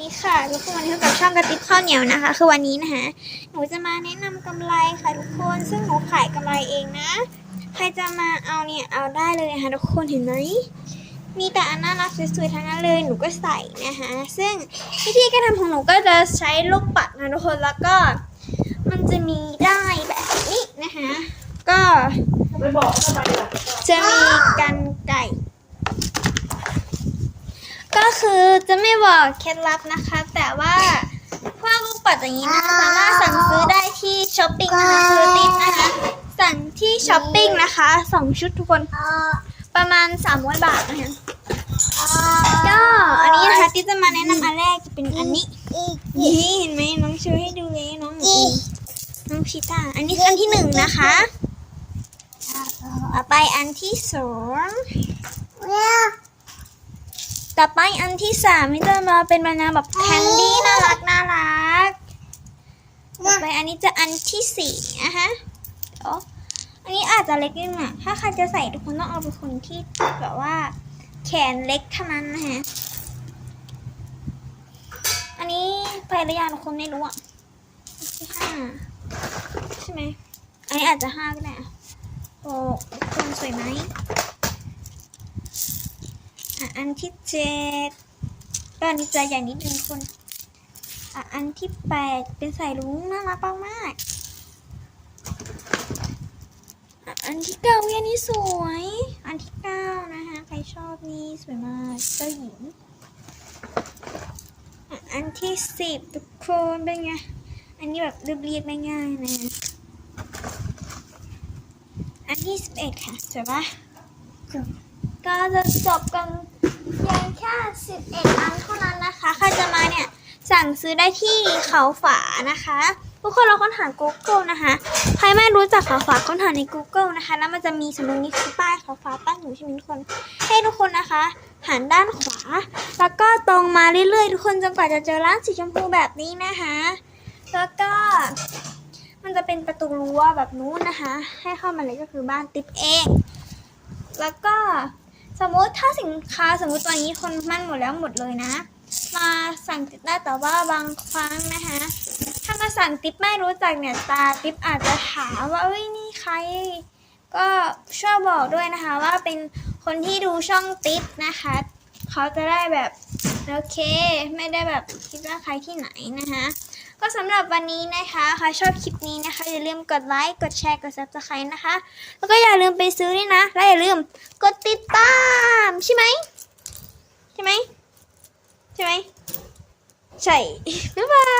ดีค่ะทุกคนวันนี้พบกับช่องกระติบข้าวเหนียวนะคะ คือวันนี้นะคะหนูจะมาแนะนำกำไรค่ะทุกคนซึ่งหนูขายกำไรเองนะ ใครจะมาเอาเนี่ยเอาได้เลยนะคะทุกคนเห็นไหมมีแต่อันน่ารักสวยๆทั้งนั้นเลยหนูก็ใส่นะคะซึ่งวิธีการทำของหนูก็จะใช้ลูกปัดนะทุกคนแล้วก็ มันจะมีได้แบบนี้นะคะ ก็ไม่บอกทำไมล่ะจะมีกันไก่ก็ คือจะไม่บอกเคล็ดลับนะคะ แต่ว่าพวกลูกปัดอย่างนี้นะคะสามารถสั่งซื้อได้ที่ช้อปปิ้งนะคะคือติดนะคะ สั่งที่ช้อปปิ้งนะคะสองชุดทุกคนประมาณ300บาทนะคะก็อันนี้นะคะที่จะมาแนะนำอันแรกจะเป็นอันนี้นี่เห็นไหมน้องช่วยให้ดูเลยน้องหนูน้องพีต้าอันนี้คืออันที่หนึ่งนะคะต่อไปอันที่สอง ต่อไปอันที่สามนี่จะมาเป็นบรรณาแบบแคนดี้น่ารักน่ารักต่อไปอันนี้จะอันที่สี่นะคะเดี๋ยวอันนี้อาจจะเล็กนิดหน่อยถ้าใครจะใส่ทุกคนต้องเอาเป็นคนที่แบบว่า แขนเล็กเท่านั้นนะคะอันนี้ไปหรือยังทุกคนไม่รู้อะที่ห้าใช่ไหมอันนี้อาจจะห้าก็ได้อะโอ้ทุกคนสวยไหม อันที่เจ็ดก็อันนี้จะใหญ่นิดนึงคนอะอันที่แปดเป็นสายรุ้งน่ารักมากอะอันที่เก้าอันนี้สวย อันที่เก้านะคะใครชอบนี่สวยมากเจ้าหญิงอะอันที่สิบทุกคนเป็นไง อันนี้แบบเรียบๆง่ายๆนะ อันที่สิบเอ็ดค่ะสวยปะก็จะจบกัน เพียงแค่11อันเท่านั้นนะคะใครจะมาเนี่ยสั่งซื้อได้ที่เขาฝานะคะ ทุกคนเราค้นหา Google นะคะ ใครไม่รู้จักเขาฝาค้นหาใน Google นะคะ แล้วมันจะมีสมมตินี้คือป้ายเขาฝาตั้งอยู่ใช่ไหมทุกคน ให้ทุกคนนะคะ หันด้านขวา แล้วก็ตรงมาเรื่อยๆ ทุกคนจนกว่าจะเจอร้านสีชมพูแบบนี้นะคะ แล้วก็มันจะเป็นประตูรั้วแบบนู้นนะคะ ให้เข้ามาเลยก็คือบ้านติ๊บเอง แล้วก็ สมมติถ้าสินค้าสมมติตัวนี้คนมั่นหมดแล้วหมดเลยนะ มาสั่งติดได้แต่ว่าบางครั้งนะคะถ้ามาสั่งติ๊บไม่รู้จักเนี่ยตาติ๊บอาจจะถามว่าเอ้ยนี่ใคร ก็ช่วยบอกด้วยนะคะว่าเป็นคนที่ดูช่องติ๊บนะคะเขาจะได้แบบโอเค ไม่ได้แบบคิดว่าใครที่ไหนนะคะ ก็สำหรับวันนี้นะคะใครชอบคลิปนี้นะคะ อย่าลืมกดไลค์กดแชร์กด subscribe นะคะ แล้วก็อย่าลืมไปซื้อด้วยนะ และอย่าลืมกดติดตามใช่ไหมใช่ไหมใช่ไหมใช่บ๊ายบาย